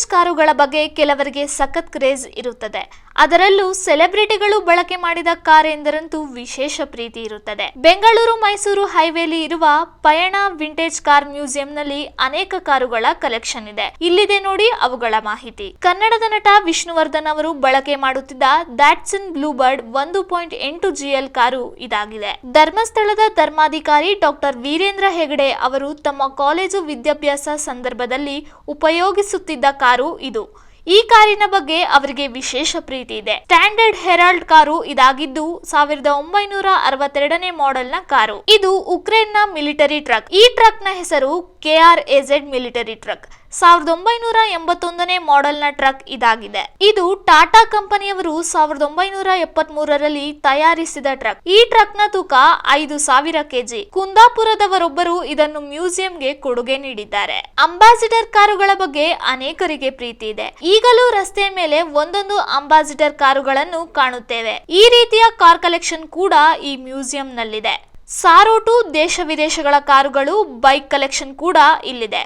Vintage ಕಾರುಗಳ ಬಗ್ಗೆ ಕೆಲವರಿಗೆ ಸಖತ್ ಕ್ರೇಜ್ ಇರುತ್ತದೆ. ಅದರಲ್ಲೂ ಸೆಲೆಬ್ರಿಟಿಗಳು ಬಳಕೆ ಮಾಡಿದ ಕಾರ್ ಎಂದರಂತೂ ವಿಶೇಷ ಪ್ರೀತಿ ಇರುತ್ತದೆ. ಬೆಂಗಳೂರು ಮೈಸೂರು ಹೈವೇಲಿ ಇರುವ ಪಯಣ ವಿಂಟೇಜ್ ಕಾರ್ ಮ್ಯೂಸಿಯಂನಲ್ಲಿ ಅನೇಕ ಕಾರುಗಳ ಕಲೆಕ್ಷನ್ ಇದೆ. ಇಲ್ಲಿದೆ ನೋಡಿ ಅವುಗಳ ಮಾಹಿತಿ. ಕನ್ನಡದ ನಟ ವಿಷ್ಣುವರ್ಧನ್ ಅವರು ಬಳಕೆ ಮಾಡುತ್ತಿದ್ದ ದ್ಯಾಟ್ಸನ್ ಬ್ಲೂ ಬರ್ಡ್ ಒಂದು ಪಾಯಿಂಟ್ ಎಂಟು ಜಿಎಲ್ ಕಾರು ಇದಾಗಿದೆ. ಧರ್ಮಸ್ಥಳದ ಧರ್ಮಾಧಿಕಾರಿ ಡಾಕ್ಟರ್ ವೀರೇಂದ್ರ ಹೆಗಡೆ ಅವರು ತಮ್ಮ ಕಾಲೇಜು ವಿದ್ಯಾಭ್ಯಾಸ ಸಂದರ್ಭದಲ್ಲಿ ಉಪಯೋಗಿಸುತ್ತಿದ್ದ ಕಾರು ಇದು. ಈ ಕಾರಿನ ಬಗ್ಗೆ ಅವರಿಗೆ ವಿಶೇಷ ಪ್ರೀತಿ ಇದೆ. ಸ್ಟ್ಯಾಂಡರ್ಡ್ ಹೆರಾಲ್ಡ್ ಕಾರು ಇದಾಗಿದ್ದು ಸಾವಿರದ ಒಂಬೈನೂರ ಅರವತ್ತೆರಡನೇ ಮಾಡೆಲ್ನ ಕಾರು. ಇದು ಉಕ್ರೇನ್ನ ಮಿಲಿಟರಿ ಟ್ರಕ್. ಈ ಟ್ರಕ್ನ ಹೆಸರು ಕೆಆರ್ ಎಜೆಡ್ ಮಿಲಿಟರಿ ಟ್ರಕ್. ಸಾವಿರದ ಒಂಬೈನೂರ ಎಂಬತ್ತೊಂದನೇ ಮಾಡೆಲ್ನ ಟ್ರಕ್ ಇದಾಗಿದೆ. ಇದು ಟಾಟಾ ಕಂಪನಿಯವರು ಸಾವಿರದ ಒಂಬೈನೂರ ಎಪ್ಪತ್ತ್ ಮೂರರಲ್ಲಿ ತಯಾರಿಸಿದ ಟ್ರಕ್. ಈ ಟ್ರಕ್ನ ತೂಕ ಐದು ಸಾವಿರ ಕೆಜಿ. ಕುಂದಾಪುರದವರೊಬ್ಬರು ಇದನ್ನು ಮ್ಯೂಸಿಯಂಗೆ ಕೊಡುಗೆ ನೀಡಿದ್ದಾರೆ. ಅಂಬಾಸಿಡರ್ ಕಾರುಗಳ ಬಗ್ಗೆ ಅನೇಕರಿಗೆ ಪ್ರೀತಿ ಇದೆ. ಈಗಲೂ ರಸ್ತೆ ಮೇಲೆ ಒಂದೊಂದು ಅಂಬಾಸಿಡರ್ ಕಾರುಗಳನ್ನು ಕಾಣುತ್ತೇವೆ. ಈ ರೀತಿಯ ಕಾರ್ ಕಲೆಕ್ಷನ್ ಕೂಡ ಈ ಮ್ಯೂಸಿಯಂನಲ್ಲಿದೆ. ಸಾರೋಟು ದೇಶ ವಿದೇಶಗಳ ಕಾರುಗಳು, ಬೈಕ್ ಕಲೆಕ್ಷನ್ ಕೂಡ ಇಲ್ಲಿದೆ.